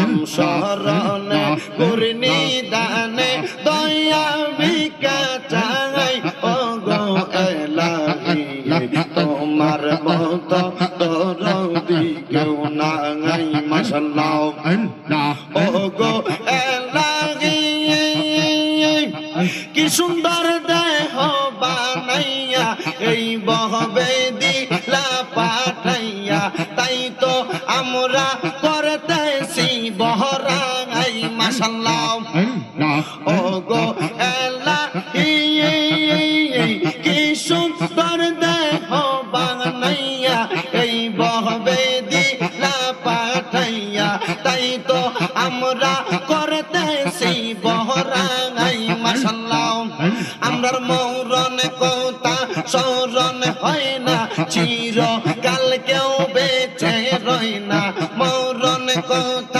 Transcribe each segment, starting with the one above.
নাম স্মরণে পূর্ণি দানে দয়া ভিকা চাই। ও গো এলাহি তোমার মত দরদি কেউ নাই মাশাল্লাহ ও গো এলাহি কি সুন্দর দেহ বানাইয়া এই বহবে দিলা পাঠাইয়া দেহ বানাইয়া এই বহবে দিলা পাঠাইয়া তাই তো আমরা করতেছি বহরাই মাশাল্লাহ। আমরার মৌরন কোতা সরণ হয় না চির কাল কেউ বেঁচে রয় না। মৌরন কোতা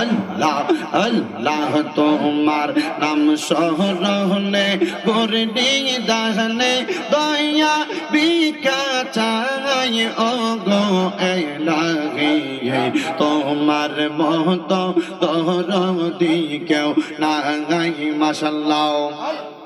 আল্লাহ আল্লাহ তোমার নাম সহরণে গরডি দাহনে দয়া বিকা ও গো এলাহি। তোমার মত দরদি কেউ নাই, মাশাল্লাহ।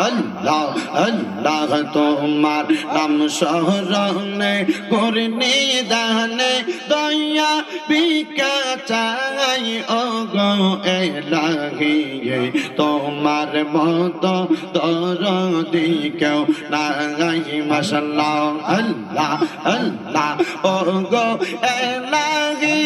আল্লাহ আল্লাহ তোমার নাম সহরণে করনি দানে দয়া বিকা চাই ও গো এলাহি তোমার মত দরদি কেউ নাই, মাশাল্লাহ, আল্লাহ আল্লাহ ও গো এলাহি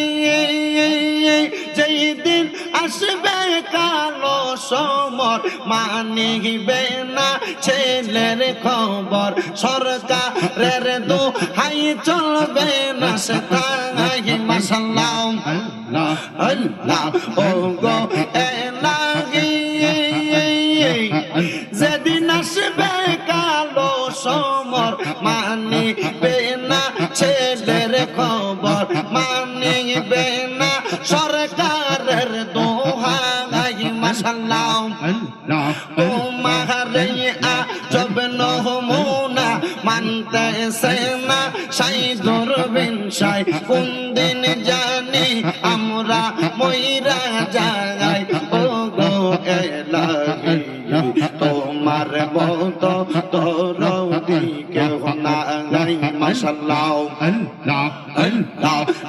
যেই দিন আসবে কালো সমর মানিবে না ছেলের খবর। সরকারের দু হাই চলবে না সে তাই মশাল্লাহ আল্লাহ ও গো তোমার আজব নহমুনা মানতে তোমার বত তোর দিকে নাই। মাশাল্লাহ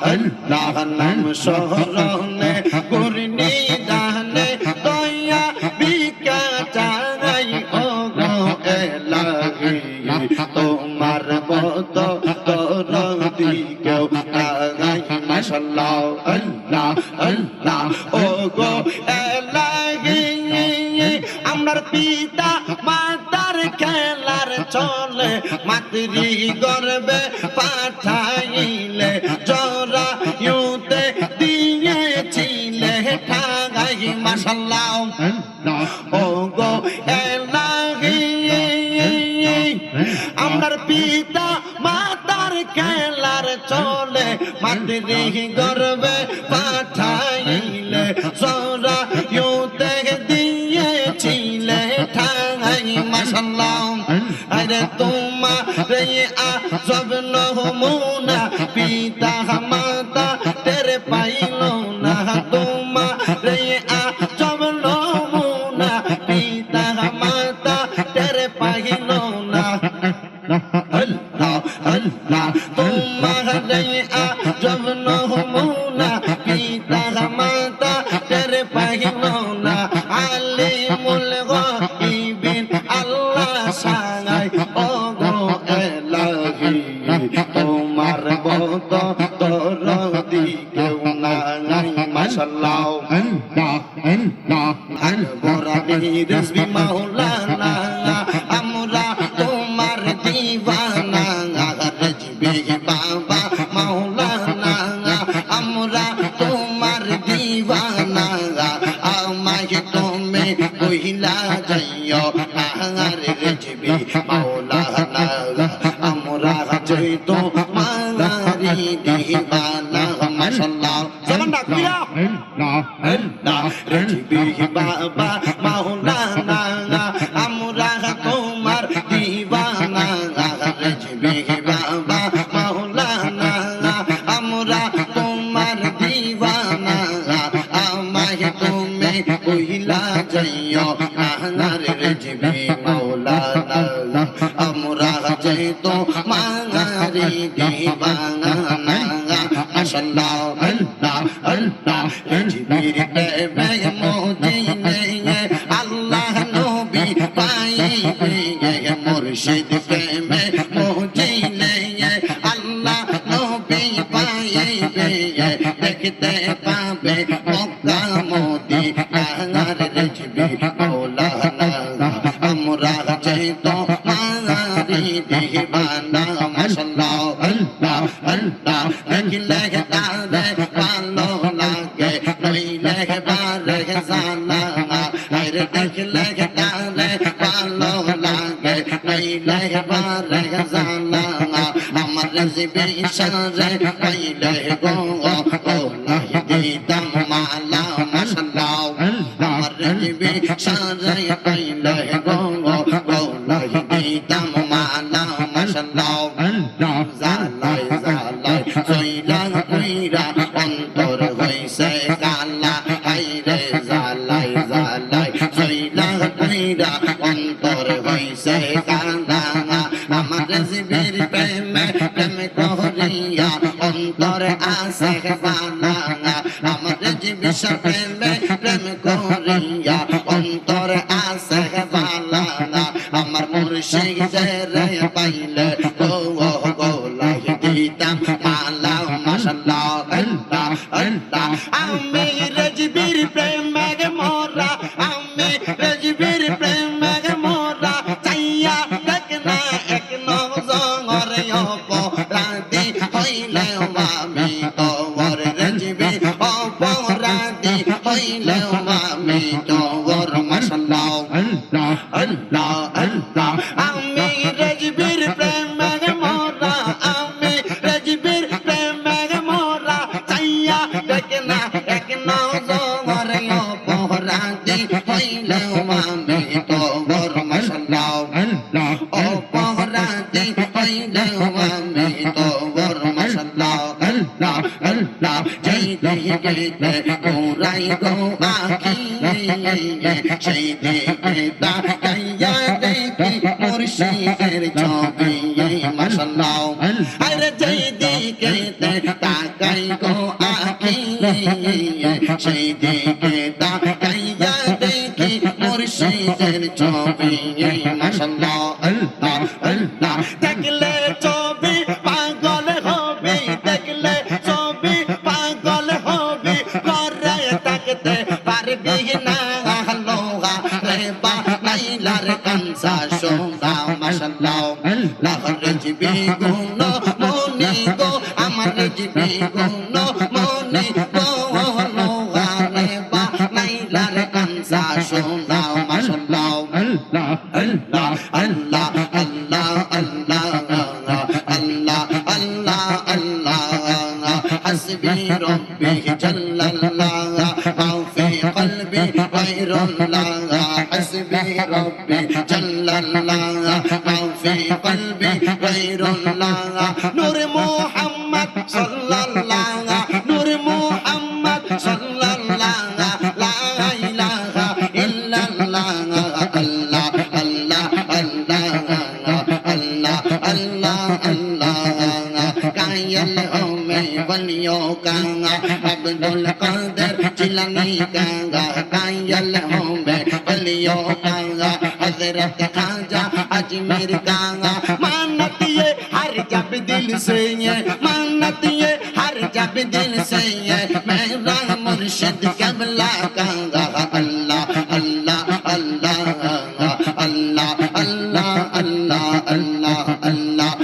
আল্লাহ নাম শহরনে করনি আল্লাহ আল্লাহ ও গো এলাহি আমার পিতা মাতার খেলার চলে মাতৃ গর্বে পাঠাইলে জরা ইউতে দিয়েছিলে ঠাগাই মাসাল্লাহ ও গো এলাহি পিতা চলে, মাতৃ গর্বে পাঠাইলে সরা ইউতে দিয়েছিলে ঠাগাই মাসাল্লাম আরে তোমার আজব নহমুনা পিতা মাতা তেরে পাইল আজব নহমুনা পিতা মাতা তেরে পাইল না আলিমুল গাইবিন আল্লাহ সাঙ্গাই ও গো এলাহি তোমার বত দরদি কেউ নাই মাশাল্লাহ আর গোরানি রেসবি মাওলানা যাইও রেজবি মাওলানা আমরা জয়তো মাগারি দিবানা মাশাআল্লাহ জবান ডাক দিয়া আল্লাহ রেজবি বাবা মাওলানা আমরা তোমার দিবানা রেজবি বাবা মাওলানা তো মাগারি দিবানা মাশাআল্লাহ আল্লাহ আল্লাহ রেজবির প্রেমে মোদিনে আল্লাহ নবী পাইবে মুর্শিদ প্রেমে মোদিনে আল্লাহ নবী পাইবে দেখতে পাবে মক্কা মোদি আর রেজবি মাওলানা নইলে বারে আমার রেজবি সারে পাইলে গো, ও নাই দিতাম মালা মাশাআল্লাহ আমার রেজবি সারে পাইলে গো, ও নাই দিতাম মালা মাশাআল্লাহ জালাই জালাই কইরা কইরা অন্তর হইছে প্রেমে প্রেম করিয়া অন্তর আসে বালা আমার মুর্শিদের যেতে যেতে গোলাই গো আকি সেই দেতা কাইয়া দেখি মুর্শিদের ছবি এই মাশাল্লাহ আরে যেদিকে দেতা কাই গো আকি সেই দেতা কাইয়া দেখি মুর্শিদের ছবি এই মাশাল্লাহ আল্লাহ আল্লাহ সোনা মাশাআল্লাহ লাহর জিবি গুণ মনি গো আমার জিবি গুণ মনি গো লোহা রে বা লাইলার কানসা সোনা মাশাআল্লাহ আল্লাহ আল্লাহ আল্লাহ আল্লাহ আল্লাহ আল্লাহ আল্লাহ حسبي ربي جل الله ما في قلبي غير الله حسبي ربي جل الله ما في قلبي khairallah Nur Muhammad sallallahu Nur Muhammad sallallahu La ilaha illallah Allah Allah Allah Allah Allah Allah Kayal ome valyo kanga Abdul Qadir Jilani kanga Kayal ome valyo kanga Hazrat Khaja Ajmer kanga Manati جب دل سے ہے مانت یہ ہر جب دل سے میں میرا مرشد قبلہ کہاں گا اللہ اللہ اللہ اللہ اللہ اللہ اللہ اللہ اللہ